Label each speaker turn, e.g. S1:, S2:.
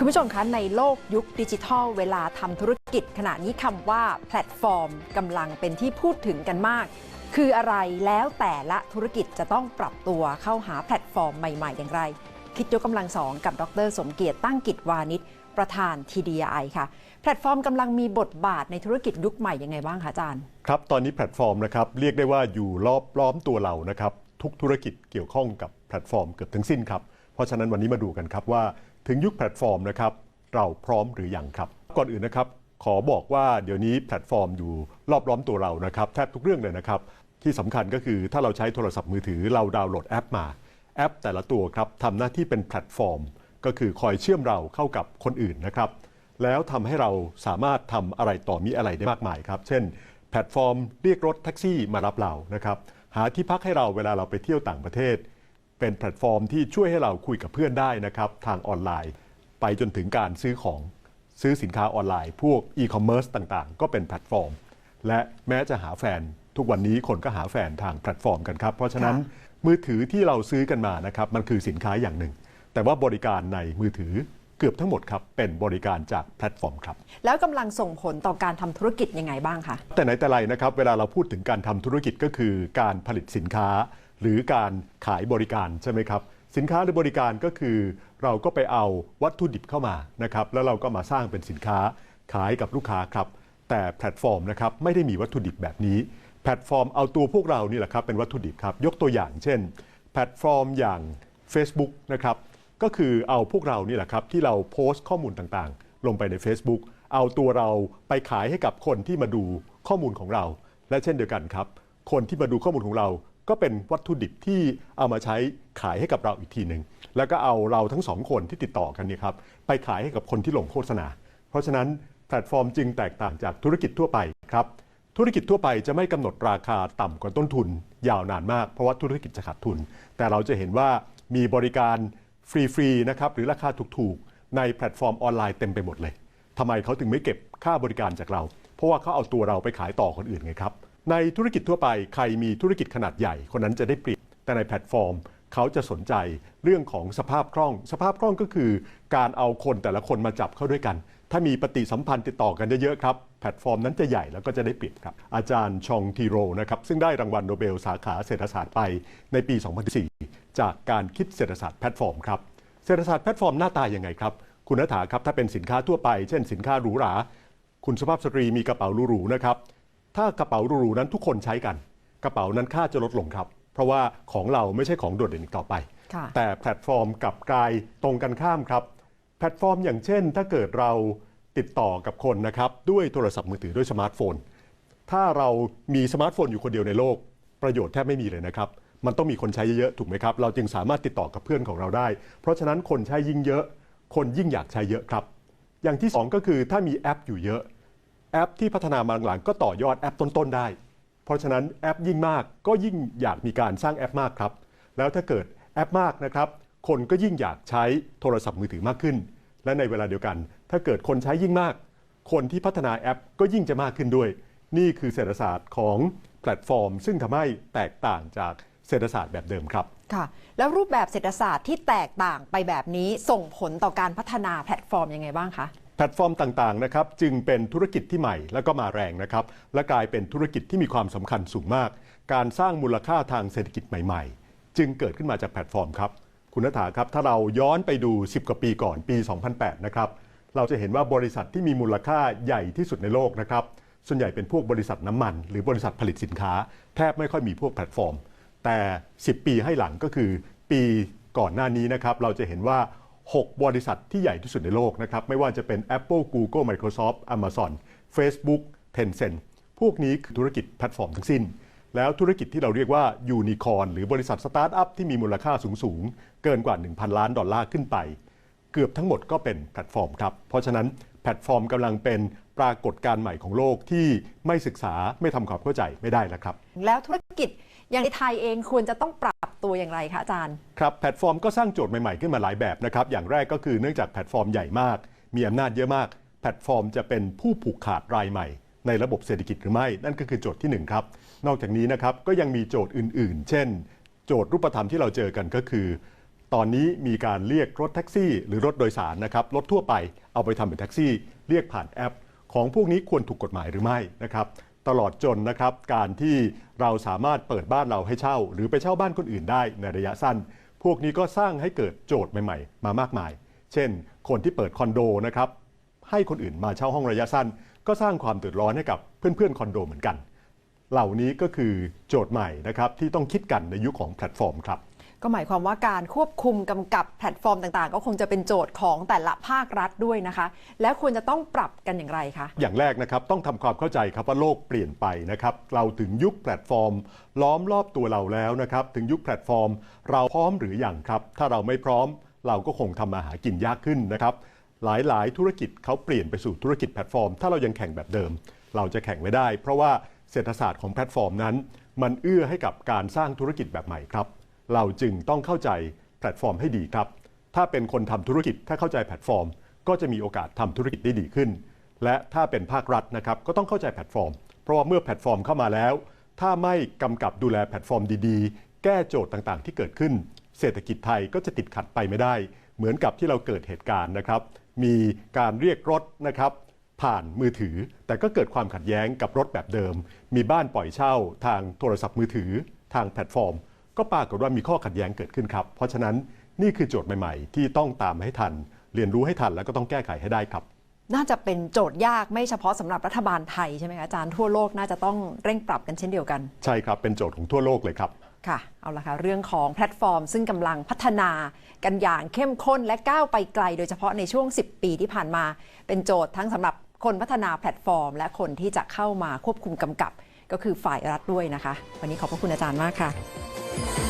S1: คุณผู้ชมคะในโลกยุคดิจิทัล เวลาทำธุรกิจขณะนี้คำว่าแพลตฟอร์มกำลังเป็นที่พูดถึงกันมาก คืออะไรแล้วแต่ละธุรกิจจะต้องปรับตัวเข้าหาแพลตฟอร์มใหม่ ๆ อย่างไร คิดยกกำลังสองกับดร สมเกียรติตั้งกิจวานิชประธาน TDI ค่ะ แพลตฟอร์มกำลังมีบทบาทในธุรกิจยุคใหม่ยังไงบ้างคะอาจารย์
S2: ครับ ตอนนี้แพลตฟอร์มนะครับเรียกได้ว่าอยู่รอบล้อมตัวเรานะครับทุกธุรกิจเกี่ยวข้องกับแพลตฟอร์มเกือบทั้งสิ้นครับเพราะฉะนั้นวันนี้มาดูกันครับว่า ถึงยุคแพลตฟอร์มนะครับ เราพร้อมหรือยังครับ ก่อนอื่นนะครับ ขอบอกว่าเดี๋ยวนี้แพลตฟอร์มอยู่รอบล้อมตัวเรานะครับแทบทุกเรื่องเลยนะครับ ที่สำคัญก็คือถ้าเราใช้โทรศัพท์มือถือเราดาวน์โหลดแอปมา แอป แต่ละตัวครับทำหน้าที่เป็นแพลตฟอร์ม ก็คือคอยเชื่อมเราเข้ากับคนอื่นนะครับ แล้วทำให้เราสามารถทำอะไรต่อมีอะไรได้มากมายครับ เช่น แพลตฟอร์มเรียกรถแท็กซี่มารับเรานะครับ หาที่พักให้เราเวลาเราไปเที่ยวต่างประเทศ เป็นแพลตฟอร์มที่ช่วยให้เราคุยกับเพื่อนได้นะครับทางออนไลน์ ไปจนถึงการซื้อของซื้อสินค้าออนไลน์ พวกอีคอมเมิร์ซต่างๆ ก็เป็นแพลตฟอร์ม และแม้จะหาแฟน ทุกวันนี้คนก็หาแฟนทางแพลตฟอร์มกันครับ เพราะฉะนั้น
S1: ค่ะ
S2: มือถือที่เราซื้อกันมานะครับมันคือสินค้าอย่างหนึ่ง แต่ว่าบริการในมือถือเกือบทั้งหมดครับเป็นบริการจากแพลตฟอร์มครับ
S1: แล้วกำลังส่งผลต่อการทำธุรกิจยังไงบ้างคะ
S2: แต่ไหนแต่ไรนะครับ เวลาเราพูดถึงการทำธุรกิจก็คือการผลิตสินค้า หรือการขายบริการใช่ไหมครับ สินค้าหรือบริการก็คือ เราก็ไปเอาวัตถุดิบเข้ามานะครับ แล้วเราก็มาสร้างเป็นสินค้าขายกับลูกค้าครับ แต่แพลตฟอร์มนะครับไม่ได้มีวัตถุดิบแบบนี้ แพลตฟอร์มเอาตัวพวกเรานี่แหละครับเป็นวัตถุดิบครับ ยกตัวอย่างเช่น แพลตฟอร์มอย่าง Facebook นะครับก็คือเอาพวกเรานี่แหละครับที่เราโพสต์ข้อมูลต่างๆ ลงไปใน Facebook เอาตัวเราไปขายให้กับคนที่มาดูข้อมูลของเรา และเช่นเดียวกันครับ คนที่มาดูข้อมูลของเรา ก็เป็นวัตถุดิบที่เอามาใช้ขายให้กับเราอีกทีหนึ่งแล้วก็เอาเราทั้งสองคนที่ติดต่อกันนี่ครับไปขายให้กับคนที่ลงโฆษณา เพราะฉะนั้นแพลตฟอร์มจึงแตกต่างจากธุรกิจทั่วไปครับธุรกิจทั่วไปจะไม่กำหนดราคาต่ำกว่าต้นทุน ยาวนานมากเพราะว่าธุรกิจจะขาดทุน แต่เราจะเห็นว่ามีบริการฟรีๆนะครับหรือราคาถูกๆ ในแพลตฟอร์มออนไลน์เต็มไปหมดเลยทำไมเขาถึงไม่เก็บค่าบริการจากเรา เพราะว่าเขาเอาตัวเราไปขายต่อคนอื่นไงครับ ในธุรกิจทั่วไปใครมีธุรกิจขนาดใหญ่ คนนั้นจะได้เปรียบแต่ในแพลตฟอร์มเขาจะสนใจเรื่องของสภาพคล่อง สภาพคล่องก็คือการเอาคนแต่ละคนมาจับเข้าด้วยกัน ถ้ามีปฏิสัมพันธ์ติดต่อกันเยอะๆครับแพลตฟอร์มนั้นจะใหญ่แล้วก็จะได้เปรียบครับ อาจารย์ชองทีโรนะครับซึ่งได้รางวัลโนเบลสาขาเศรษฐศาสตร์ไปในปี 2004 จากการคิดเศรษฐศาสตร์แพลตฟอร์มครับเศรษฐศาสตร์แพลตฟอร์มหน้าตายังไงครับ คุณนัฐาครับถ้าเป็นสินค้าทั่วไป เช่นสินค้าหรูหราคุณสุภาพสตรีมีกระเป๋าหรูๆนะครับ ถ้ากระเป๋าหรูๆนั้นทุกคนใช้กัน กระเป๋านั้นค่าจะลดลงครับ เพราะว่าของเราไม่ใช่ของโดดเด่นอีกต่อไป
S1: ค่ะ
S2: แต่แพลตฟอร์มกลับกลายตรงกันข้ามครับ แพลตฟอร์มอย่างเช่น ถ้าเกิดเราติดต่อกับคนนะครับด้วยโทรศัพท์มือถือด้วยสมาร์ทโฟน ถ้าเรามีสมาร์ทโฟนอยู่คนเดียวในโลก ประโยชน์แทบไม่มีเลยนะครับมันต้องมีคนใช้เยอะๆถูกไหมครับ เราจึงสามารถติดต่อกับเพื่อนของเราได้ เพราะฉะนั้นคนใช้ยิ่งเยอะ คนยิ่งอยากใช้เยอะครับ อย่างที่สองก็คือถ้ามีแอปอยู่เยอะ แอปที่พัฒนามาหลังๆก็ต่อยอดแอปต้นๆได้ เพราะฉะนั้นแอปยิ่งมากก็ยิ่งอยากมีการสร้างแอปมากครับ แล้วถ้าเกิดแอปมากนะครับ คนก็ยิ่งอยากใช้โทรศัพท์มือถือมากขึ้น และในเวลาเดียวกัน ถ้าเกิดคนใช้ยิ่งมาก คนที่พัฒนาแอปก็ยิ่งจะมากขึ้นด้วย นี่คือเศรษฐศาสตร์ของแพลตฟอร์ม ซึ่งทำให้แตกต่างจากเศรษฐศาสตร์แบบเดิมครับ
S1: ค่ะ แล้วรูปแบบเศรษฐศาสตร์ที่แตกต่างไปแบบนี้ส่งผลต่อการพัฒนาแพลตฟอร์มยังไงบ้างคะ
S2: แพลตฟอร์มต่างๆนะครับจึงเป็นธุรกิจที่ใหม่แล้วก็มาแรงนะครับและกลายเป็นธุรกิจที่มีความสำคัญสูงมาก การสร้างมูลค่าทางเศรษฐกิจใหม่ ๆ จึงเกิดขึ้นมาจากแพลตฟอร์มครับคุณนัฐาครับถ้าเราย้อนไปดู 10 กว่าปีก่อนปี 2008 นะครับเราจะเห็นว่าบริษัทที่มีมูลค่าใหญ่ที่สุดในโลกนะครับส่วนใหญ่เป็นพวกบริษัทน้ำมัน หรือบริษัทผลิตสินค้า แทบไม่ค่อยมีพวกแพลตฟอร์ม แต่ 10 ปีให้หลังก็คือ ปีก่อนหน้านี้นะครับเราจะเห็นว่า 6 บริษัทที่ใหญ่ที่สุดในโลกนะครับ ไม่ว่าจะเป็น Apple Google Microsoft Amazon Facebook Tencent พวกนี้คือธุรกิจแพลตฟอร์มทั้งสิ้น แล้วธุรกิจที่เราเรียกว่ายูนิคอนหรือบริษัทสตาร์ทอัพที่มีมูลค่าสูงๆ เกินกว่า 1,000 ล้านดอลลาร์ขึ้นไป เกือบทั้งหมดก็เป็นแพลตฟอร์มครับ เพราะฉะนั้นแพลตฟอร์มกำลังเป็น ปรากฏการณ์ใหม่ของโลกที่ไม่ศึกษาไม่ทำความเข้าใจไม่ได้แล้วครับ
S1: แล้วธุรกิจอย่างในไทยเองควรจะต้องปรับตัวอย่างไรคะอาจารย์
S2: ครับแพลตฟอร์มก็สร้างโจทย์ใหม่ๆขึ้นมาหลายแบบนะครับ อย่างแรกก็คือเนื่องจากแพลตฟอร์มใหญ่มาก มีอำนาจเยอะมาก แพลตฟอร์มจะเป็นผู้ผูกขาดรายใหม่ ในระบบเศรษฐกิจหรือไม่ นั่นก็คือโจทย์ที่หนึ่งครับ นอกจากนี้นะครับก็ยังมีโจทย์อื่น ๆ เช่น โจทย์รูปธรรมที่เราเจอกันก็คือ ตอนนี้มีการเรียกรถแท็กซี่ หรือรถโดยสารนะครับรถทั่วไปเอาไปทำเป็นแท็กซี่ เรียกผ่านแอป ของพวกนี้ควรถูกกฎหมายหรือไม่นะครับตลอดจนนะครับการที่เราสามารถเปิดบ้านเราให้เช่า หรือไปเช่าบ้านคนอื่นได้ในระยะสั้น พวกนี้ก็สร้างให้เกิดโจทย์ใหม่ ๆ มามากมาย เช่น คนที่เปิดคอนโดนะครับให้คนอื่นมาเช่าห้องระยะสั้น ก็สร้างความเดือดร้อนให้กับเพื่อนๆคอนโดเหมือนกัน เหล่านี้ก็คือโจทย์ใหม่นะครับที่ต้องคิดกันในยุคของแพลตฟอร์มครับ
S1: ก็หมายความว่าการควบคุมกำกับแพลตฟอร์มต่างๆ ก็คงจะเป็นโจทย์ของแต่ละภาครัฐด้วยนะคะ แล้วควรจะต้องปรับกันอย่างไรคะ
S2: อย่างแรกนะครับต้องทำความเข้าใจครับว่าโลกเปลี่ยนไปนะครับ เราถึงยุคแพลตฟอร์ม ล้อมรอบตัวเราแล้วนะครับ ถึงยุคแพลตฟอร์ม เราพร้อมหรืออยังครับ ถ้าเราไม่พร้อม เราก็คงทำมาหากินยากขึ้นนะครับ หลายๆ ธุรกิจเขาเปลี่ยนไปสู่ธุรกิจแพลตฟอร์ม ถ้าเรายังแข่งแบบเดิม เราจะแข่งไม่ได้ เพราะว่าเศรษฐศาสตร์ของแพลตฟอร์มนั้น มันเอื้อให้กับการสร้างธุรกิจแบบใหม่ครับ เราจึงต้องเข้าใจแพลตฟอร์มให้ดีครับ ถ้าเป็นคนทำธุรกิจถ้าเข้าใจแพลตฟอร์ม ก็จะมีโอกาสทำธุรกิจได้ดีขึ้น และถ้าเป็นภาครัฐนะครับก็ต้องเข้าใจแพลตฟอร์ม เพราะว่าเมื่อแพลตฟอร์มเข้ามาแล้ว ถ้าไม่กำกับดูแลแพลตฟอร์มดีๆ แก้โจทย์ต่างๆ ที่เกิดขึ้น เศรษฐกิจไทยก็จะติดขัดไปไม่ได้ เหมือนกับที่เราเกิดเหตุการณ์นะครับ มีการเรียกรถนะครับผ่านมือถือ แต่ก็เกิดความขัดแย้งกับรถแบบเดิม มีบ้านปล่อยเช่า ทางโทรศัพท์มือถือ ทางแพลตฟอร์ม ก็ปรากฏว่ามีข้อขัดแย้งเกิดขึ้นครับ เพราะฉะนั้นนี่คือโจทย์ใหม่ ๆ ที่ต้องตามให้ทัน เรียนรู้ให้ทันแล้วก็ต้องแก้ไขให้ได้ครับ
S1: น่าจะเป็นโจทย์ยากไม่เฉพาะสำหรับรัฐบาลไทยใช่ไหมคะอาจารย์ทั่วโลกน่าจะต้องเร่งปรับกันเช่นเดียวกัน
S2: ใช่ครับเป็นโจทย์ของทั่วโลกเลยครับ
S1: ค่ะเอาละค่ะเรื่องของแพลตฟอร์ม ซึ่งกำลังพัฒนากันอย่างเข้มข้นและก้าวไปไกล โดยเฉพาะในช่วง 10 ปีที่ผ่านมา เป็นโจทย์ทั้งสำหรับคนพัฒนาแพลตฟอร์ม และคนที่จะเข้ามาควบคุมกำกับ ก็คือฝ่ายรัฐด้วยนะคะ วันนี้ขอบพระคุณอาจารย์มากค่ะ Thank you.